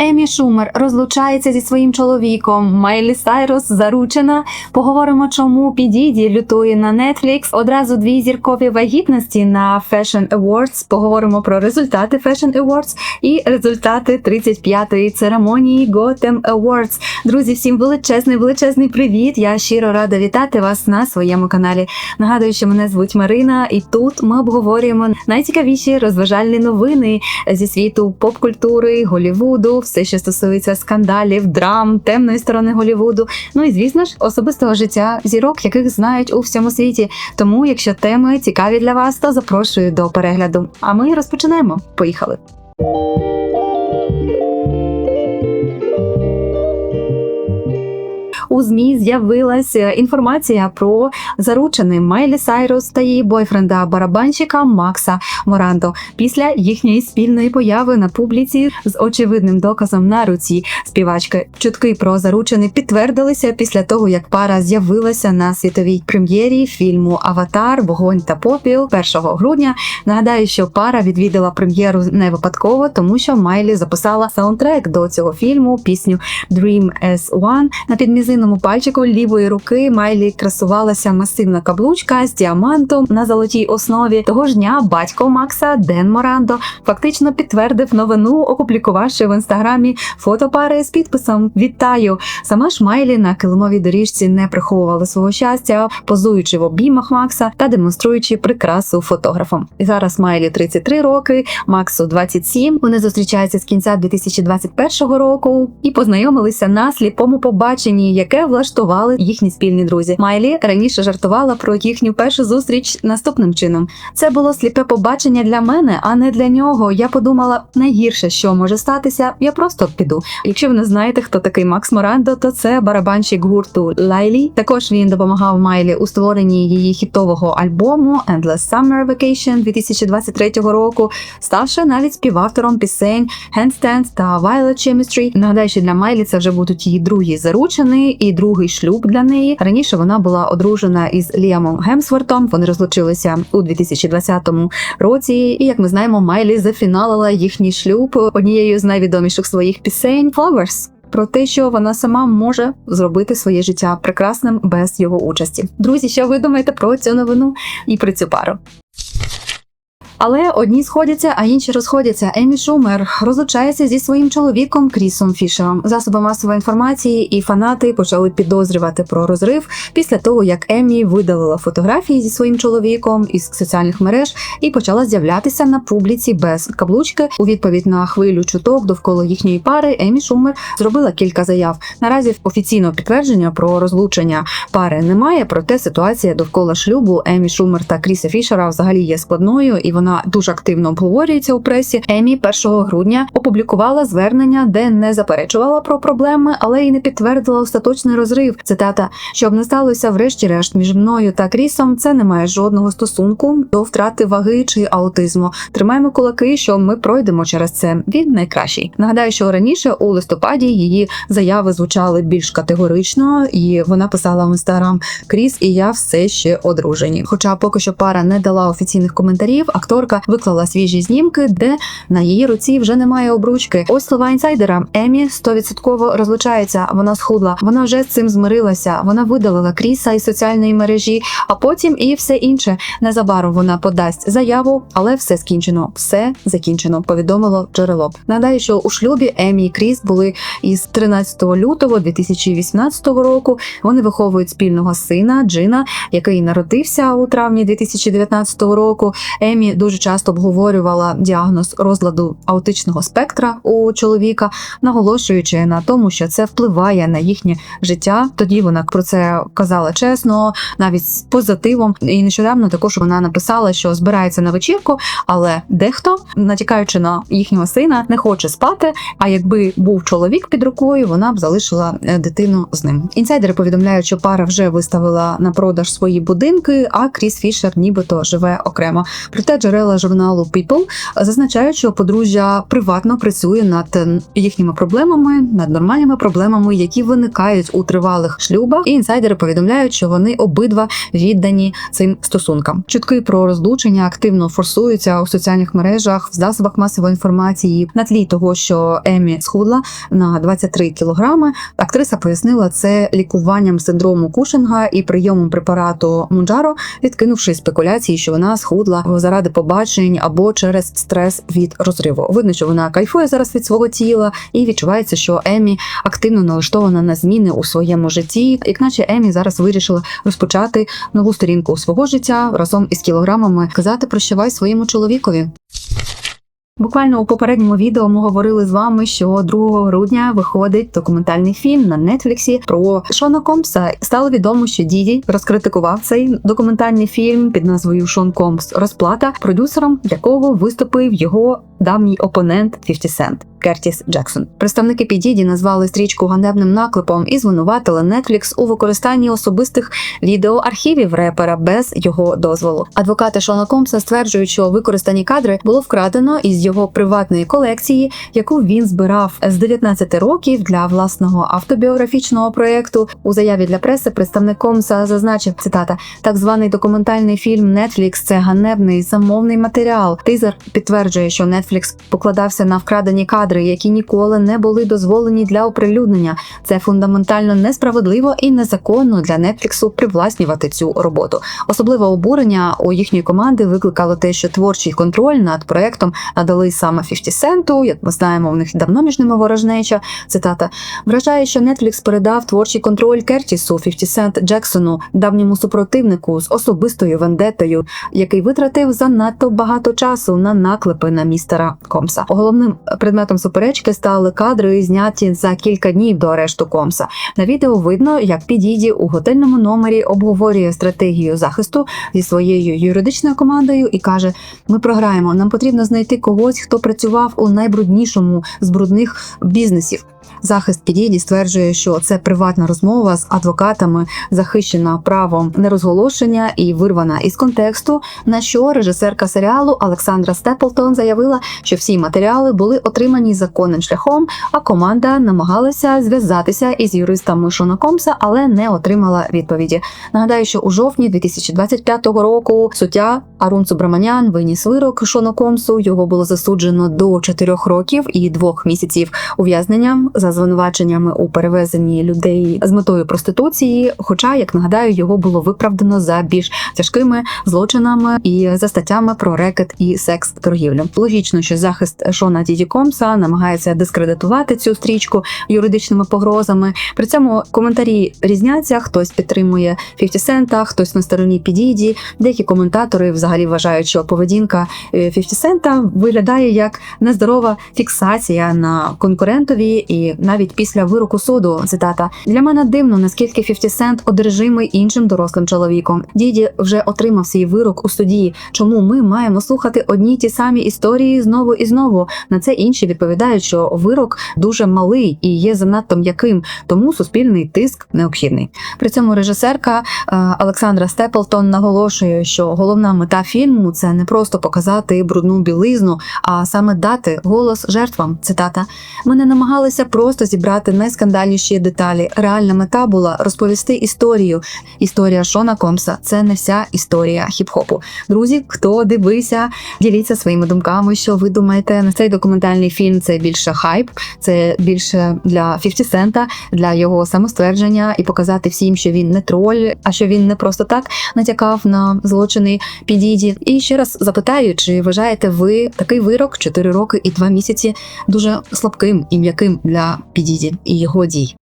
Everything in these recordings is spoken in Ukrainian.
Емі Шумер розлучається зі своїм чоловіком. Майлі Сайрус заручена. Поговоримо, чому Підіді лютує на Netflix. Одразу дві зіркові вагітності на Fashion Awards. Поговоримо про результати Fashion Awards і результати 35-ї церемонії Gotham Awards. Друзі, всім величезний, величезний привіт! Я щиро рада вітати вас на своєму каналі. Нагадую, що мене звуть Марина, і тут ми обговорюємо найцікавіші розважальні новини зі світу поп-культури, Голівуду, все, що стосується скандалів, драм, темної сторони Голівуду. Ну і звісно ж, особистого життя зірок, яких знають у всьому світі. Тому, якщо теми цікаві для вас, то запрошую до перегляду. А ми розпочинаємо. Поїхали. У змі з'явилася інформація про заручений Майлі Сайрус та її бойфренда барабанщика Макса Морандо після їхньої спільної появи на публіці з очевидним доказом на руці співачки. Чутки про заручений підтвердилися після того, як пара з'явилася на світовій прем'єрі фільму Аватар, Вогонь та Попіл 1 грудня. Нагадаю, що пара відвідала прем'єру не випадково, тому що Майлі записала саундтрек до цього фільму пісню Dream as One на підмізинному пальчику лівої руки Майлі красувалася масивна каблучка з діамантом на золотій основі. Того ж дня батько Макса Ден Морандо фактично підтвердив новину, опублікувавши в інстаграмі фото пари з підписом Вітаю! Сама ж Майлі на килимовій доріжці не приховувала свого щастя, позуючи в обіймах Макса та демонструючи прикрасу фотографам. І зараз Майлі 33 роки, Максу 27. Вони зустрічаються з кінця 2021 року і познайомилися на сліпому побаченні, яке влаштували їхні спільні друзі. Майлі раніше жартувала про їхню першу зустріч наступним чином. Це було сліпе побачення для мене, а не для нього. Я подумала, найгірше, що може статися, я просто піду. Якщо ви не знаєте, хто такий Макс Морандо, то це барабанщик гурту Лайлі. Також він допомагав Майлі у створенні її хітового альбому Endless Summer Vacation 2023 року, ставши навіть співавтором пісень Handstand та Violet Chemistry. Нагадаю, що для Майлі це вже будуть її другі заручені і другий шлюб для неї. Раніше вона була одружена із Ліамом Гемсвортом. Вони розлучилися у 2020 році. І як ми знаємо, Майлі зафіналила їхній шлюб однією з найвідоміших своїх пісень Flowers. Про те, що вона сама може зробити своє життя прекрасним без його участі. Друзі, що ви думаєте про цю новину і про цю пару? Але одні сходяться, а інші розходяться. Емі Шумер розлучається зі своїм чоловіком Крісом Фішером. Засоби масової інформації і фанати почали підозрювати про розрив після того, як Емі видалила фотографії зі своїм чоловіком із соціальних мереж і почала з'являтися на публіці без каблучки. У відповідь на хвилю чуток довкола їхньої пари Емі Шумер зробила кілька заяв. Наразі офіційного підтвердження про розлучення пари немає. Проте ситуація довкола шлюбу Емі Шумер та Кріса Фішера взагалі є складною і вона дуже активно обговорюється у пресі. Емі 1 грудня опублікувала звернення, де не заперечувала про проблеми, але й не підтвердила остаточний розрив. Цитата: щоб не сталося, врешті-решт, між мною та Крісом, це не має жодного стосунку до втрати ваги чи аутизму. Тримаємо кулаки, що ми пройдемо через це. Він найкращий. Нагадаю, що раніше у листопаді її заяви звучали більш категорично, і вона писала в інстаграм Кріс і я все ще одружені. Хоча поки що пара не дала офіційних коментарів, акторка виклала свіжі знімки, де на її руці вже немає обручки. Ось слова інсайдера. Емі 100% розлучається. Вона схудла. Вона вже з цим змирилася. Вона видалила Кріса із соціальної мережі, а потім і все інше. Незабаром вона подасть заяву, але все скінчено. Все закінчено. Повідомило джерело. Нагадаю, що у шлюбі Емі і Кріс були із 13 лютого 2018 року. Вони виховують спільного сина Джина, який народився у травні 2019 року. Емі дуже часто обговорювала діагноз розладу аутичного спектра у чоловіка, наголошуючи на тому, що це впливає на їхнє життя. Тоді вона про це казала чесно, навіть з позитивом. І нещодавно також вона написала, що збирається на вечірку, але дехто, натякаючи на їхнього сина, не хоче спати. А якби був чоловік під рукою, вона б залишила е, дитину з ним. Інсайдери повідомляють, що пара вже виставила на продаж свої будинки, а Кріс Фішер нібито живе окремо. Проте джерела джерела журналу People зазначають, що подружжя приватно працює над е, їхніми проблемами, над нормальними проблемами, які виникають у тривалих шлюбах. І інсайдери повідомляють, що вони обидва віддані цим стосункам. Чутки про розлучення активно форсуються у соціальних мережах, в засобах масової інформації на тлі того, що Емі схудла на 23 кілограми. Актриса пояснила це лікуванням синдрому Кушинга і прийомом препарату Мунджаро, відкинувши спекуляції, що вона схудла заради побачень або через стрес від розриву. Видно, що вона кайфує зараз від свого тіла, і відчувається, що Емі активно налаштована на зміни у своєму житті, як наче Емі зараз вирішила розпочати нову сторінку свого життя разом із кілограмами, казати прощавай своєму чоловікові. Буквально у попередньому відео ми говорили з вами, що 2 грудня виходить документальний фільм на Нетфліксі про Шона Комса. Стало відомо, що Діді розкритикував цей документальний фільм під назвою Шон Комс Розплата, продюсером якого виступив його давній опонент 50 Cent. Кертіс Джексон. Представники Підіді назвали стрічку ганебним наклепом і звинуватили Netflix у використанні особистих відеоархівів репера без його дозволу. Адвокати Шона Комса стверджують, що використані кадри було вкрадено із його приватної колекції, яку він збирав з 19 років для власного автобіографічного проєкту. У заяві для преси представник Комса зазначив цитата: так званий документальний фільм Netflix – це ганебний замовний матеріал. Тизер підтверджує, що Netflix покладався на вкрадені кадри, які ніколи не були дозволені для оприлюднення. Це фундаментально несправедливо і незаконно для Netflix привласнювати цю роботу. Особливе обурення у їхньої команди викликало те, що творчий контроль над проектом надали саме 50 Центу. Як ми знаємо, у них давно між ними ворожнеча. Цитата вражає, що Netflix передав творчий контроль Кертісу 50 Cent Джексону, давньому супротивнику з особистою вендетою, який витратив занадто багато часу на наклепи на містера Комса. Головним предметом суперечки стали кадри, зняті за кілька днів до арешту Комса. На відео видно, як Підіді у готельному номері обговорює стратегію захисту зі своєю юридичною командою і каже: Ми програємо. Нам потрібно знайти когось, хто працював у найбруднішому з брудних бізнесів. Захист Підіді стверджує, що це приватна розмова з адвокатами, захищена правом нерозголошення і вирвана із контексту. На що режисерка серіалу Олександра Степлтон заявила, що всі матеріали були отримані законним шляхом, а команда намагалася зв'язатися із юристами Шона Комса, але не отримала відповіді. Нагадаю, що у жовтні 2025 року суддя Арун Субраманян виніс вирок Шону Комсу. Його було засуджено до 4 років і 2 місяців ув'язнення за звинуваченнями у перевезенні людей з метою проституції. Хоча, як нагадаю, його було виправдано за більш тяжкими злочинами і за статтями про рекет і секс торгівлю. Логічно, що захист Шона Діді Комса намагається дискредитувати цю стрічку юридичними погрозами. При цьому коментарі різняться. Хтось підтримує 50 Цента, хтось на стороні Підіді. Деякі коментатори взагалі вважають, що поведінка е, 50 Цента виглядає як нездорова фіксація на конкурентові, і навіть після вироку суду цитата для мене дивно, наскільки 50 Cent одержимий іншим дорослим чоловіком. Діді вже отримав свій вирок у суді. Чому ми маємо слухати одні ті самі історії знову і знову? На це інші відповідають, що вирок дуже малий і є занадто м'яким, тому суспільний тиск необхідний. При цьому режисерка е, Олександра Степлтон наголошує, що головна мета фільму це не просто показати брудну білизну, а саме дати голос жертвам. Цитата: ми не намагалися просто зібрати найскандальніші деталі. Реальна мета була розповісти історію. Історія Шона Комса це не вся історія хіп-хопу. Друзі, хто дивився, діліться своїми думками, що ви думаєте на цей документальний фільм. Це більше хайп, це більше для 50 Цента, для його самоствердження і показати всім, що він не троль, а що він не просто так натякав на злочини підіді. І ще раз запитаю, чи вважаєте ви такий вирок 4 роки і 2 місяці дуже слабким і м'яким для підіді і його дій?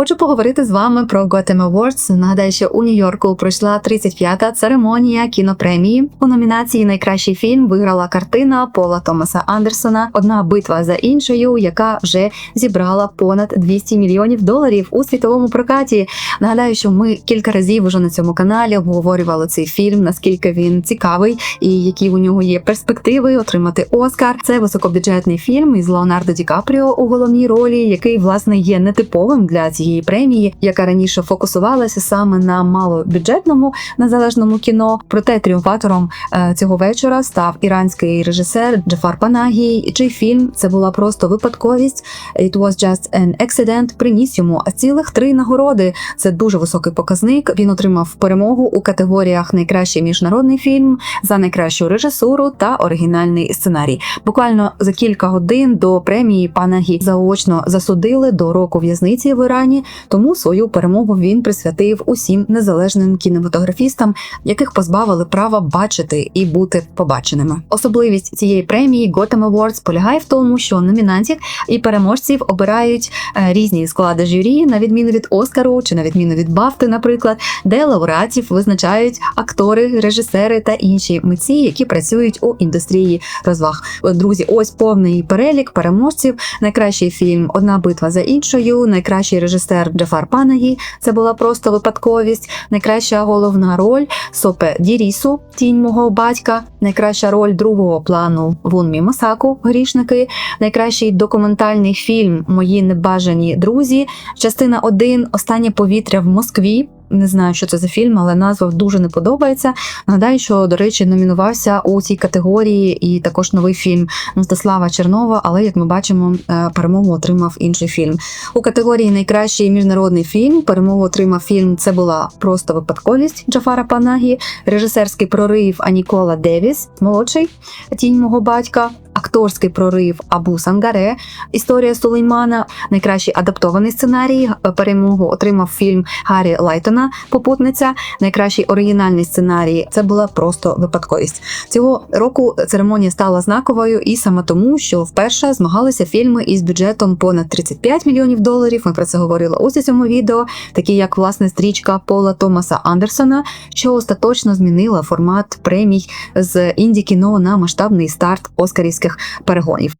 Хочу поговорити з вами про Gotham Awards. Нагадаю, що у Нью-Йорку пройшла 35-та церемонія кінопремії. У номінації Найкращий фільм виграла картина Пола Томаса Андерсона. Одна битва за іншою, яка вже зібрала понад 200 мільйонів доларів у світовому прокаті. Нагадаю, що ми кілька разів уже на цьому каналі обговорювали цей фільм, наскільки він цікавий і які у нього є перспективи отримати Оскар. Це високобюджетний фільм із Леонардо Ді Капріо у головній ролі, який власне є нетиповим для цієї цієї премії, яка раніше фокусувалася саме на малобюджетному незалежному кіно. Проте тріумфатором е, цього вечора став іранський режисер Джафар Панагій, чий фільм це була просто випадковість. It was just an accident, приніс йому цілих три нагороди. Це дуже високий показник. Він отримав перемогу у категоріях найкращий міжнародний фільм за найкращу режисуру та оригінальний сценарій. Буквально за кілька годин до премії Панагі заочно засудили до року в'язниці в Ірані. Тому свою перемогу він присвятив усім незалежним кінематографістам, яких позбавили права бачити і бути побаченими. Особливість цієї премії Gotham Awards полягає в тому, що номінантів і переможців обирають е, різні склади журі, на відміну від Оскару чи на відміну від Бафти, наприклад, де лауреатів визначають актори, режисери та інші митці, які працюють у індустрії розваг. Друзі, ось повний перелік переможців. Найкращий фільм Одна битва за іншою, найкращий режисер Джафар Панагі. Це була просто випадковість. Найкраща головна роль Сопе Дірісу, тінь мого батька. Найкраща роль другого плану Вунмі Масаку, грішники. Найкращий документальний фільм Мої небажані друзі. Частина 1 Останнє повітря в Москві. Не знаю, що це за фільм, але назва дуже не подобається. Нагадаю, що, до речі, номінувався у цій категорії і також новий фільм Мстислава Чернова, але як ми бачимо, е, перемогу отримав інший фільм. У категорії Найкращий міжнародний фільм перемогу отримав фільм Це була просто випадковість Джафара Панагі, режисерський прорив Анікола Девіс, молодший тінь мого батька. Акторський прорив Абу Сангаре, історія Сулеймана, найкращий адаптований сценарій. е, Перемогу отримав фільм Гаррі Лайтона, Попутниця. Найкращий оригінальний сценарій. Це була просто випадковість. Цього року церемонія стала знаковою і саме тому, що вперше змагалися фільми із бюджетом понад 35 мільйонів доларів. Ми про це говорили ось у цьому відео, такі як власне стрічка Пола Томаса Андерсона, що остаточно змінила формат премій з інді кіно на масштабний старт оскарівських перегонів.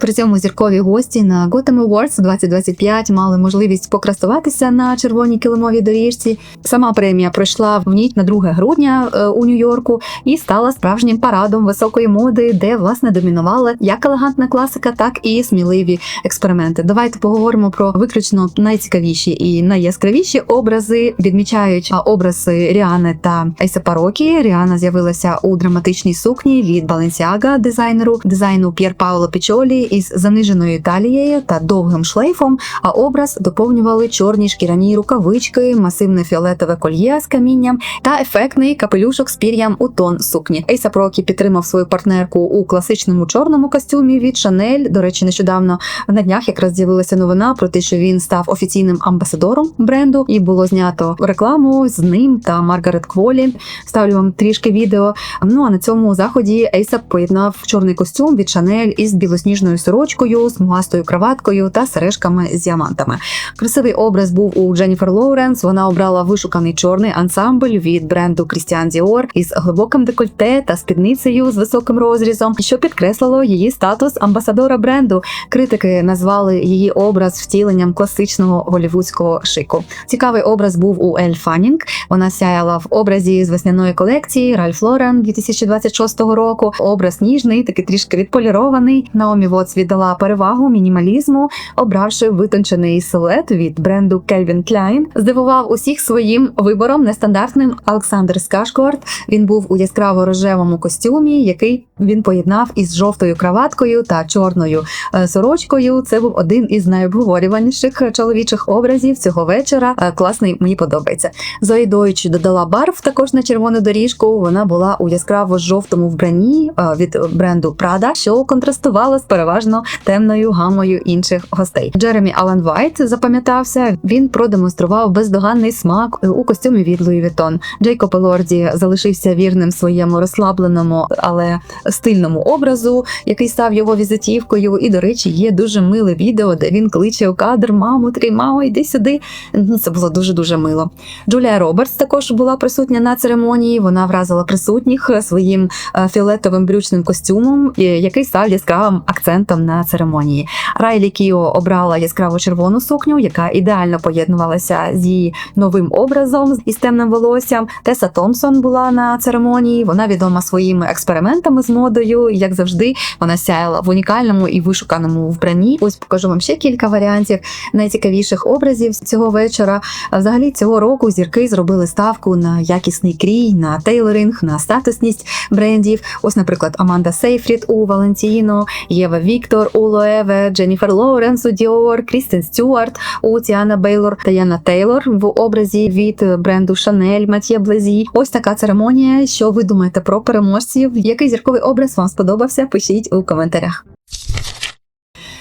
При цьому зіркові гості на Gotham Awards 2025 мали можливість покрасуватися на червоній килимовій доріжці. Сама премія пройшла в ніч на 2 грудня е, у Нью-Йорку і стала справжнім парадом високої моди, де власне домінувала як елегантна класика, так і сміливі експерименти. Давайте поговоримо про виключно найцікавіші і найяскравіші образи. Відмічають образи Ріани та Ейсепа Рокі. Ріана з'явилася у драматичній сукні від Balenciaga, дизайнеру дизайну П'єр Пауло Пічолі із заниженою талією та довгим шлейфом. А образ доповнювали чорні шкіряні рукавички, масивне фіолетове кольє з камінням та ефектний капелюшок з пір'ям у тон сукні. Ейсап Рокі підтримав свою партнерку у класичному чорному костюмі від Шанель. До речі, нещодавно на днях якраз з'явилася новина про те, що він став офіційним амбасадором бренду, і було знято рекламу з ним та Маргарет Кволі. Ставлю вам трішки відео. Ну а на цьому заході Ейсап поєднав чорний костюм від Шанель із білосніжною сорочкою, смугастою краваткою та сережками з діамантами. Красивий образ був у Дженніфер Лоуренс. Вона обрала вишуканий чорний ансамбль від бренду Christian Dior із глибоким декольте та спідницею з високим розрізом, що підкреслило її статус амбасадора бренду. Критики назвали її образ втіленням класичного голівудського шику. Цікавий образ був у Ель Фаннінг. Вона сяяла в образі з весняної колекції Ральф Лорен 2026 року. Образ ніжний, такий трішки відполірований. Наомі Вотс віддала перевагу мінімалізму, обравши витончений силует від бренду Calvin Klein. Здивував усіх своїм вибором нестандартним Олександр Скашкорт. Він був у яскраво рожевому костюмі, який він поєднав із жовтою краваткою та чорною е, сорочкою. Це був один із найобговорюваніших чоловічих образів цього вечора. Е, Класний, мені подобається. Зої Дойч додала барв також на червону доріжку. Вона була у яскраво жовтому вбранні е, від бренду Prada, що контрастувала з переважно темною гамою інших гостей. Джеремі Алан Вайт запам'ятався. Він продемонстрував бездоганний смак у костюмі від Louis Vuitton. Джейкоб Елорді залишився вірним своєму розслабленому, але стильному образу, який став його візитівкою. І, до речі, є дуже миле відео, де він кличе у кадр Маму, трій, мамо, йди сюди. Ну, Це було дуже дуже мило. Джулія Робертс також була присутня на церемонії. Вона вразила присутніх своїм е, фіолетовим брючним костюмом, який став яскравим акцентом на церемонії. Райлі Кіо обрала яскраво червону сукню, яка ідеально поєднувалася з її новим образом із темним волоссям. Теса Томпсон була на церемонії. Вона відома своїми експериментами з модою. Як завжди, вона сяяла в унікальному і вишуканому вбранні. Ось покажу вам ще кілька варіантів найцікавіших образів цього вечора. Взагалі цього року зірки зробили ставку на якісний крій, на тейлоринг, на статусність брендів. Ось, наприклад, Аманда Сейфрід у Валентіно, Єва Віктор Улоеве, Лоеве, Дженніфер Лоуренс у Діор, Крістен Стюарт у Бейлор, Таяна Тейлор в образі від бренду Шанель, Матьє Блезі. Ось така церемонія. Що ви думаєте про переможців? Який зірковий образ вам сподобався? Пишіть у коментарях.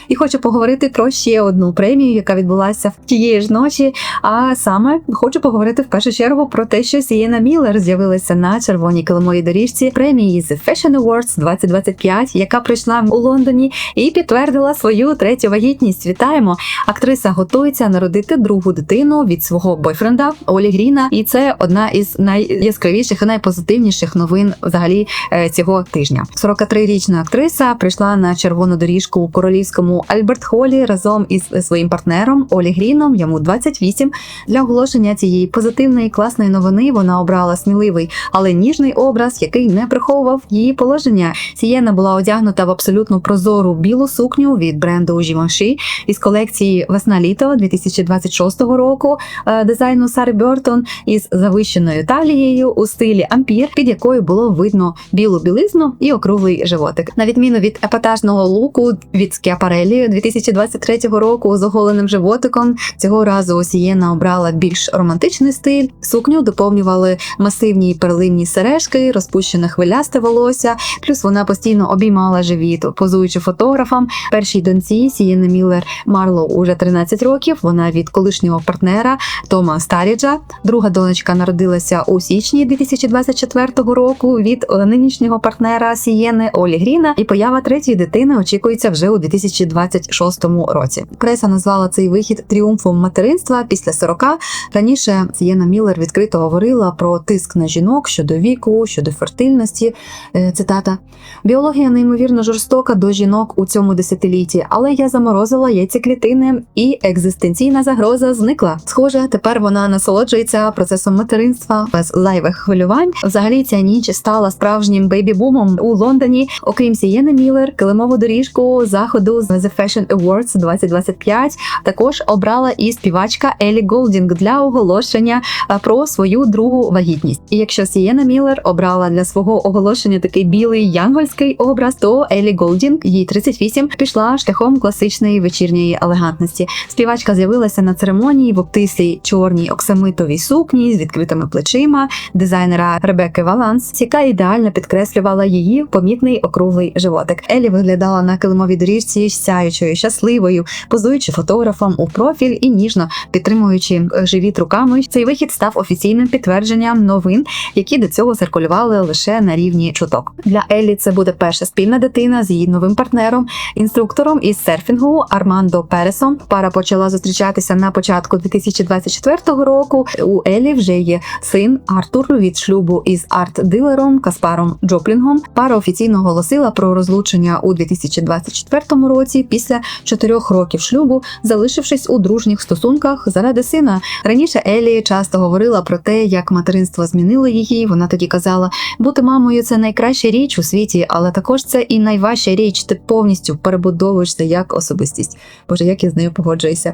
І хочу поговорити про ще одну премію, яка відбулася в тієї ж ночі. А саме хочу поговорити в першу чергу про те, що Сієна Міллер з'явилася на червоній килимовій доріжці премії The Fashion Awards 2025, яка прийшла у Лондоні і підтвердила свою третю вагітність. Вітаємо! Актриса готується народити другу дитину від свого бойфренда Олі Гріна, і це одна із найяскравіших і найпозитивніших новин взагалі е, цього тижня. 43-річна актриса прийшла на червону доріжку у королівському Альберт Холі разом із своїм партнером Олі Гріном. Йому 28. Для оголошення цієї позитивної класної новини вона обрала сміливий, але ніжний образ, який не приховував її положення. Сієна була одягнута в абсолютно прозору білу сукню від бренду Givenchy із колекції Весна-літо 2026 року е, дизайну Сари Бертон із завищеною талією у стилі ампір, під якою було видно білу білизну і округлий животик. На відміну від епатажного луку від Скіапарелі 2023 року з оголеним животиком. Цього разу Сієна обрала більш романтичний стиль. Сукню доповнювали масивні перлинні сережки, розпущене хвилясте волосся. Плюс вона постійно обіймала живіт, позуючи фотографам. Першій доньці Сієни Міллер Марло уже 13 років. Вона від колишнього партнера Тома Старіджа. Друга донечка народилася у січні 2024 року від нинішнього партнера Сієни Олі Гріна. І поява третьої дитини очікується вже у 2026 році. Преса назвала цей вихід тріумфом материнства після 40. Раніше Сієна Міллер відкрито говорила про тиск на жінок щодо віку, щодо фертильності. Е, Цитата: біологія неймовірно жорстока до жінок у цьому десятилітті, але я заморозила яйцеклітини, і екзистенційна загроза зникла. Схоже, тепер вона насолоджується процесом материнства без зайвих хвилювань. Взагалі ця ніч стала справжнім бейбі-бумом у Лондоні. Окрім Сієни Міллер, килимову доріжку заходу з The Fashion Awards 2025 також обрала і співачка Елі Голдінг для оголошення е, про свою другу вагітність. І якщо Сієна Міллер обрала для свого оголошення такий білий янгольський образ, то Елі Голдінг, їй 38, пішла шляхом класичної вечірньої елегантності. Співачка з'явилася на церемонії в обтислій чорній оксамитовій сукні з відкритими плечима дизайнера Ребекки Валанс, яка ідеально підкреслювала її помітний округлий животик. Елі виглядала на килимовій доріжці сяючою, щасливою, позуючи фотографам у профіль і ніжно підтримуючи е, живіт руками. Цей вихід став офіційним підтвердженням новин, які до цього циркулювали лише на рівні чуток. Для Елі це буде перша спільна дитина з її новим партнером, інструктором із серфінгу Армандо Пересом. Пара почала зустрічатися на початку 2024 року. У Елі вже є син Артур від шлюбу із арт-дилером Каспаром Джоплінгом. Пара офіційно оголосила про розлучення у 2024 році після чотирьох років шлюбу, залишившись у дружніх стосунках заради сина. Раніше Елі часто говорила про те, як материнство змінило її. Вона тоді казала, бути мамою це найкраща річ у світі, але також це і найважча річ. Ти повністю перебудовуєшся як особистість. Боже, як я з нею погоджуюся.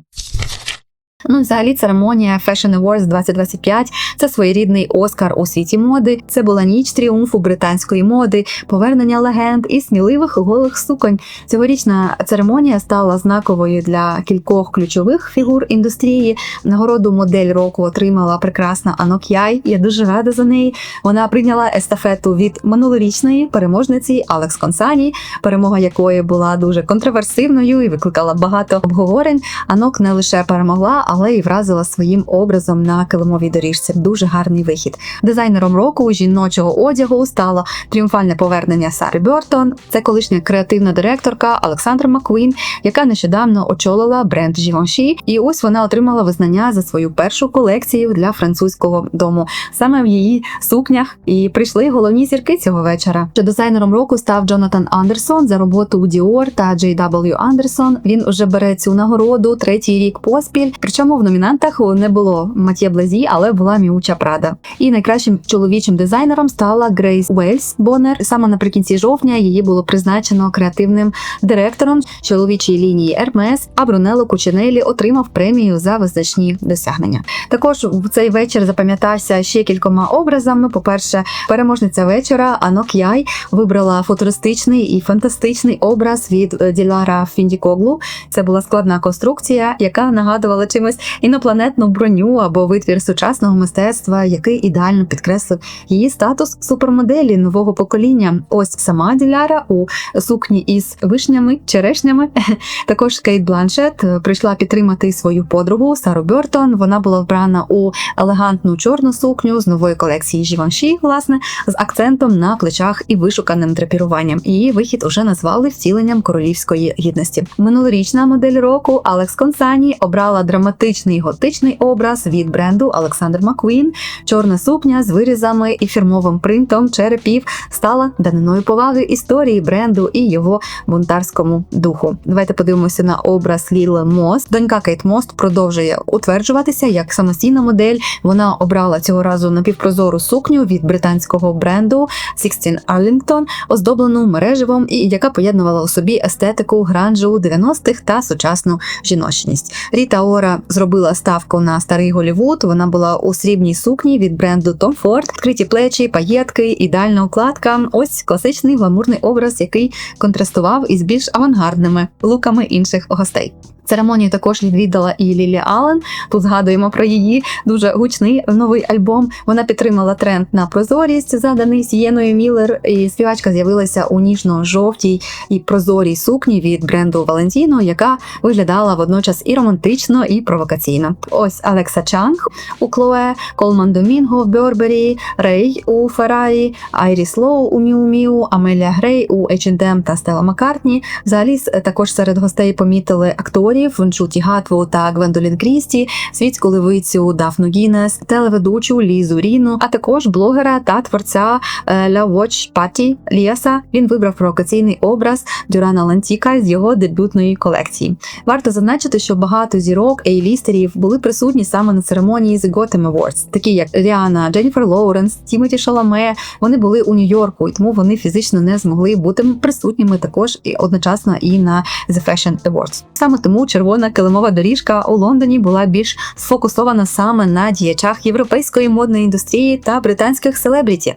Ну, взагалі, церемонія Fashion Awards 2025 – це своєрідний Оскар у світі моди. Це була ніч тріумфу британської моди, повернення легенд і сміливих голих суконь. Цьогорічна церемонія стала знаковою для кількох ключових фігур індустрії. Нагороду модель року отримала прекрасна Анок Яй. Я дуже рада за неї. Вона прийняла естафету від минулорічної переможниці Алекс Консані, перемога якої була дуже контроверсивною і викликала багато обговорень. Анок не лише перемогла але й вразила своїм образом на килимовій доріжці. Дуже гарний вихід. Дизайнером року жіночого одягу стало тріумфальне повернення Сари Бертон. Це колишня креативна директорка Олександра Маккуін, яка нещодавно очолила бренд Givenchy. І ось вона отримала визнання за свою першу колекцію для французького дому. Саме в її сукнях і прийшли головні зірки цього вечора. Що дизайнером року став Джонатан Андерсон за роботу у Dior та J.W. Андерсон. Він уже бере цю нагороду третій рік поспіль. В номінантах не було Матє Блазі, але була Міуча Прада. І найкращим чоловічим дизайнером стала Грейс Уельс Боннер. Саме наприкінці жовтня її було призначено креативним директором чоловічої лінії Hermes, а Брунелло Кучинелі отримав премію за визначні досягнення. Також в цей вечір запам'ятався ще кількома образами. По-перше, переможниця вечора Анок Яй вибрала футуристичний і фантастичний образ від Ділара Фіндікоглу. Це була складна конструкція, яка нагадувала чимось інопланетну броню або витвір сучасного мистецтва, який ідеально підкреслив її статус супермоделі нового покоління. Ось сама Діляра у сукні із вишнями, черешнями. Також Кейт Бланшет е, прийшла підтримати свою подругу Сару Бертон. Вона була вбрана у елегантну чорну сукню з нової колекції Givenchy, власне, з акцентом на плечах і вишуканим драпіруванням. Її вихід уже назвали втіленням королівської гідності. Минулорічна модель року Алекс Консані обрала драматичний готичний образ від бренду Alexander McQueen. Чорна сукня з вирізами і фірмовим принтом черепів стала даниною поваги історії бренду і його бунтарському духу. Давайте подивимося на образ Ліли Мост. Донька Кейт Мост продовжує утверджуватися як самостійна модель. Вона обрала цього разу напівпрозору сукню від британського бренду Sixteen Arlington, оздоблену мереживом і яка поєднувала у собі естетику гранжу 90-х та сучасну жіночність. Ріта Ора зробила ставку на старий Голівуд. Вона була у срібній сукні від бренду Tom Ford. Відкриті плечі, паєтки, ідеальна укладка. Ось класичний гламурний образ, який контрастував із більш авангардними луками інших гостей. Церемонію також відвідала і Лілі Аллен. Тут згадуємо про її дуже гучний новий альбом. Вона підтримала тренд на прозорість, заданий Сієною Міллер. І співачка з'явилася у ніжно-жовтій і прозорій сукні від бренду Valentino, яка виглядала водночас і романтично, і провокаційно. Ось Алекса Чанг у Клое, Колман Домінго в Бербері, Рей у Феррарі, Айріс Лоу у Міу Міу, Амелія Грей у H&M та Стела Маккартні. Взагалі також серед гостей помітили акторів Джуті Гатву та Гвендолін Крісті, світську левицю Дафну Гінес, телеведучу Лізу Ріну, а також блогера та творця Ля Watch Паті Ліаса. Він вибрав провокаційний образ Дюрана Лантіка з його дебютної колекції. Варто зазначити, що багато зірок ейлістерів були присутні саме на церемонії The Gotham Awards, такі як Ріана, Дженніфер Лоуренс, Тімоті Шаламе. Вони були у Нью-Йорку, і тому вони фізично не змогли бути присутніми також і одночасно і на The Fashion Awards. Саме тому червона килимова доріжка у Лондоні була більш сфокусована саме на діячах європейської модної індустрії та британських селебріті.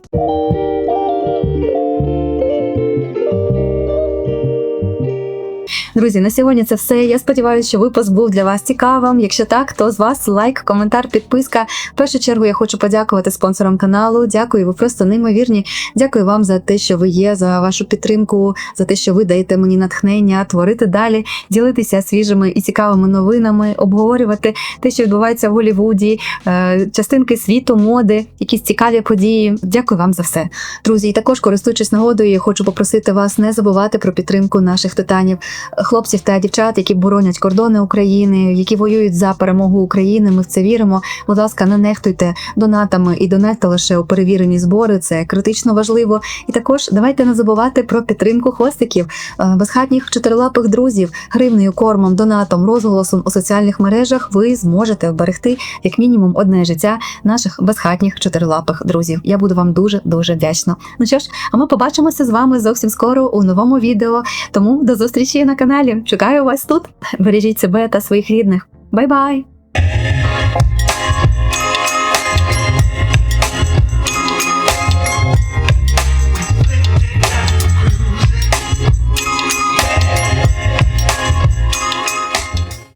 Друзі, на сьогодні це все. Я сподіваюся, що випуск був для вас цікавим. Якщо так, то з вас лайк, коментар, підписка. В першу чергу я хочу подякувати спонсорам каналу. Дякую, ви просто неймовірні. Дякую вам за те, що ви є, за вашу підтримку, за те, що ви даєте мені натхнення, творити далі, ділитися свіжими і цікавими новинами, обговорювати те, що відбувається в Голлівуді, е, частинки світу, моди, якісь цікаві події. Дякую вам за все, друзі. І також користуючись нагодою, я хочу попросити вас не забувати про підтримку наших титанів хлопців та дівчат, які боронять кордони України, які воюють за перемогу України. Ми в це віримо. Будь ласка, не нехтуйте донатами і донатьте лише у перевірені збори. Це критично важливо. І також давайте не забувати про підтримку хвостиків, е, безхатніх чотирилапих друзів, гривнею, кормом, донатом, розголосом у соціальних мережах. Ви зможете вберегти як мінімум одне життя наших безхатніх чотирилапих друзів. Я буду вам дуже дуже вдячна. Ну що ж, а ми побачимося з вами зовсім скоро у новому відео. Тому до зустрічі на каналі. Чекаю вас тут. Бережіть себе та своїх рідних. Бай-бай!